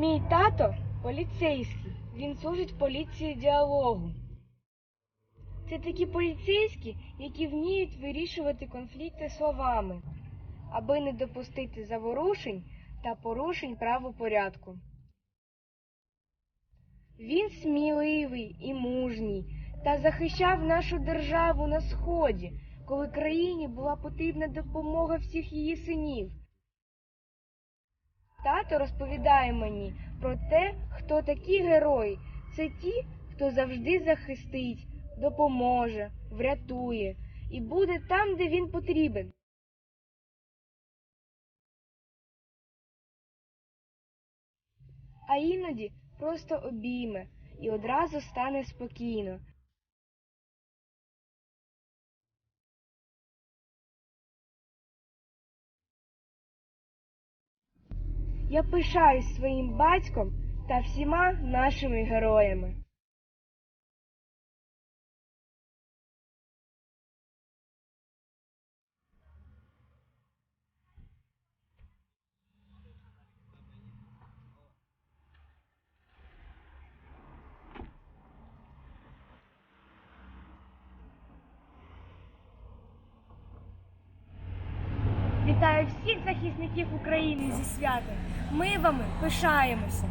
Мій тато поліцейський. Він служить поліції діалогу. Це такі поліцейські, які вміють вирішувати конфлікти словами, аби не допустити заворушень та порушень правопорядку. Він сміливий і мужній та захищав нашу державу на сході, коли країні була потрібна допомога всіх її синів. Тато розповідає мені про те, хто такі герої. Це ті, хто завжди захистить, допоможе, врятує і буде там, де він потрібен. А іноді просто обійме і одразу стане спокійно. Я пишаюсь своїм батьком та всіма нашими героями. Вітаю всіх захисників України зі святом. Ми вами пишаємося.